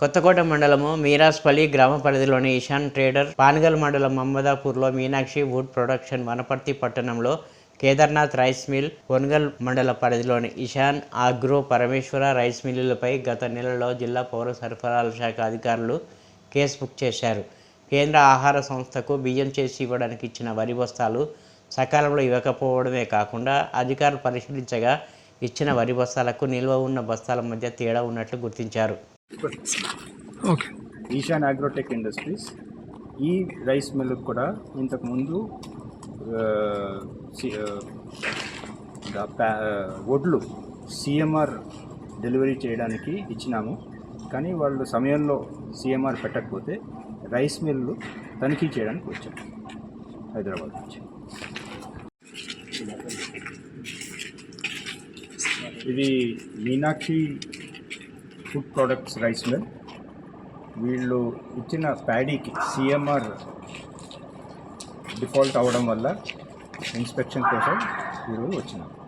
కొత్తకోట మండలము మీరాస్పల్లి గ్రామ పరిధిలోని ఇషాన్ ట్రేడర్ పానగల్ మండలం మమ్మదాపూర్లో మీనాక్షి వుడ్ ప్రొడక్షన్ వనపర్తి పట్టణంలో కేదార్నాథ్ రైస్ మిల్ కొనగల్ మండల పరిధిలోని ఇషాన్ ఆగ్రో పరమేశ్వర రైస్ మిల్లులపై గత నెలలో జిల్లా పౌర సరఫరాల శాఖ అధికారులు కేసు బుక్ చేశారు. కేంద్ర ఆహార సంస్థకు బియ్యం చేసి ఇవ్వడానికి ఇచ్చిన వరి బస్తాలు సకాలంలో ఇవ్వకపోవడమే కాకుండా అధికారులు పరిశీలించగా ఇచ్చిన వరి బస్తాలకు నిల్వ ఉన్న బస్తాల మధ్య తేడా ఉన్నట్లు గుర్తించారు. ఓకే ఈశాన్ అగ్రోటెక్ ఇండస్ట్రీస్ ఈ రైస్ మిల్ కూడా ఇంతకుముందు వడ్లు సిఎంఆర్ డెలివరీ చేయడానికి ఇచ్చినాము. కానీ వాళ్ళు సమయంలో సిఎంఆర్ పెట్టకపోతే రైస్ మిల్లు తనిఖీ చేయడానికి వచ్చాం. హైదరాబాద్ నుంచి. ఇది Meenakshi food products rice mill వీళ్ళు ఇచ్చిన ప్యాడీకి సిఎంఆర్ డిఫాల్ట్ అవ్వడం వల్ల ఇన్స్పెక్షన్ కోసం వీళ్ళు వచ్చినారు